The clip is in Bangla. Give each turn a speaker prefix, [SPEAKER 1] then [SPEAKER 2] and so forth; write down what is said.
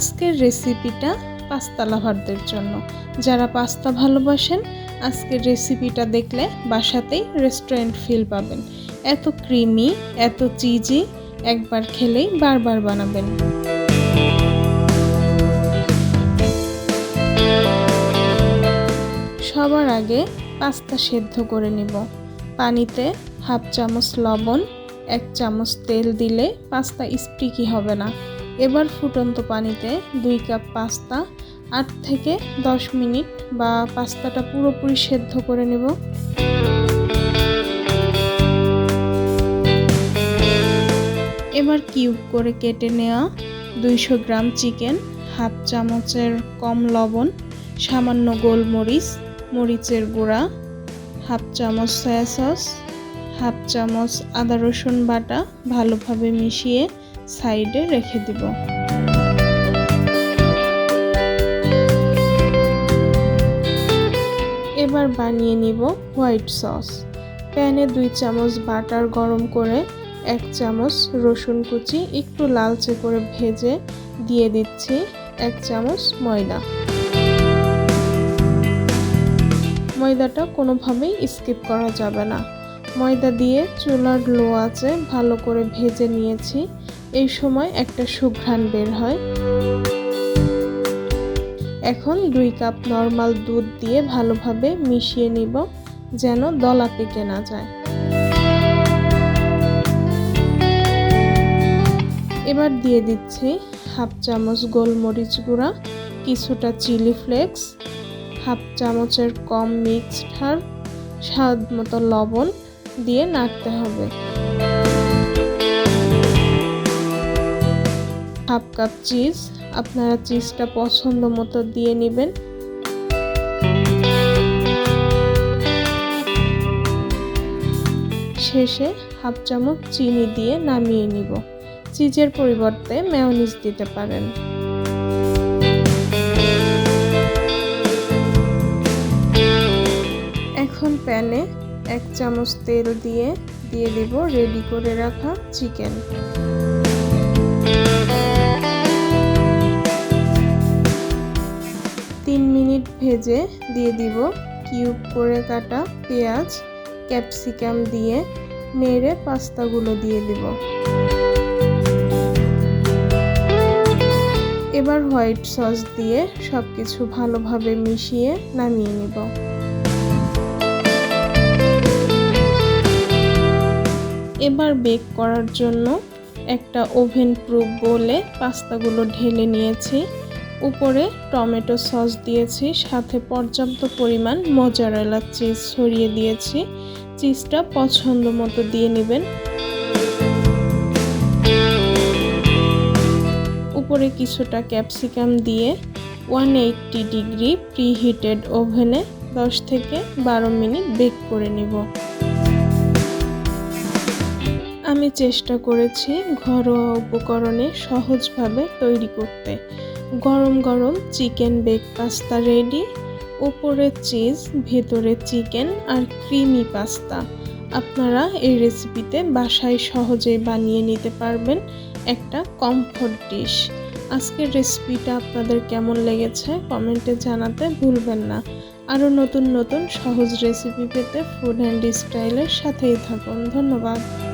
[SPEAKER 1] আজকের রেসিপিটা পাস্তা লাভারদের জন্য। যারা পাস্তা ভালোবাসেন, আজকের রেসিপিটা দেখলে বাসাতেই রেস্টুরেন্ট ফিল পাবেন। এত ক্রিমি এত চিজি একবার খেলেই বারবার বানাবেন। সবার আগে পাস্তা সেদ্ধ করে নিব। পানিতে হাফ চামচ লবণ, এক চামচ তেল দিলে পাস্তা স্টিকি হবে না। এবার ফুটন্ত পানিতে দুই কাপ পাস্তা, আট থেকে দশ মিনিট বা পাস্তাটা পুরোপুরি সেদ্ধ করে নেব। এবার কিউব করে কেটে নেওয়া দুইশো গ্রাম চিকেন, হাফ চামচের কম লবণ, সামান্য গোলমরিচ, মরিচের গুঁড়া, হাফ চামচ সয়া সস, হাফ চামচ আদা রসুন বাটা ভালোভাবে মিশিয়ে সাইডে রেখে দিব। এবার বানিয়ে নিব হোয়াইট সস। প্যানে দুই চামচ বাটার গরম করে এক চামচ রসুন কুচি একটু লালচে করে ভেজে দিয়ে দিচ্ছি এক চামচ ময়দা। ময়দাটা কোনোভাবেই স্কিপ করা যাবে না। ময়দা দিয়ে চুলার লো আছে, ভালো করে ভেজে নিয়েছি। এই সময় একটা সুঘ্রাণ বের হয়। এখন দুই কাপ নর্মাল দুধ দিয়ে ভালোভাবে মিশিয়ে নিব, যেন দলা পেকে না যায়। এবার দিয়ে দিচ্ছি হাফ চামচ গোলমরিচ গুঁড়া, কিছুটা চিলি ফ্লেক্স, হাফ চামচের কম মিক্সড হার্ব স্বাদ মতো লবণ দিয়ে নাড়তে হবে। Half cup cheese. আপনারা চিজটা পছন্দ মতো দিয়ে নেবেন। শেষে হাফ চামচ চিনি দিয়ে নামিয়ে নিব। চিজের পরিবর্তে মেয়নিজ দিতে পারেন। এখন প্যানে এক চামচ তেল দিয়ে দিয়ে দিব রেডি করে রাখা চিকেন। ভেজে দিয়ে দিব। কিউব করে কাটা পেঁয়াজ, ক্যাপসিকাম দিয়ে নেড়ে পাস্তাগুলো দিয়ে দিব। এবার হোয়াইট সস দিয়ে সব কিছু ভালোভাবে মিশিয়ে নামিয়ে নিব। এবার বেক করার জন্য একটা ওভেন প্রুফ বলে পাস্তাগুলো ঢেলে নিয়েছি। উপরে টমেটো সস দিয়েছি, সাথে পর্যাপ্ত পরিমাণ মজারেলা চিজ ছড়িয়ে দিয়েছি। চিজটা পছন্দ মতো দিয়ে নেবেন। উপরে কিছুটা ক্যাপসিকাম দিয়ে ওয়ান এইট্টি ডিগ্রি প্রিহিটেড ওভেনে দশ থেকে বারো মিনিট বেক করে নিব। আমি চেষ্টা করেছি ঘরোয়া উপকরণে সহজভাবে তৈরি করতে। গরম গরম চিকেন বেক পাস্তা রেডি। উপরে চিজ, ভেতরে চিকেন আর ক্রিমি পাস্তা। আপনারা এই রেসিপিতে বাসায় সহজেই বানিয়ে নিতে পারবেন একটা কমফোর্ট ডিশ আজকের রেসিপিটা আপনাদের কেমন লেগেছে কমেন্টে জানাতে ভুলবেন না। আরও নতুন নতুন সহজ রেসিপি পেতে ফুড অ্যান্ড স্টাইলের সাথেই থাকুন। ধন্যবাদ।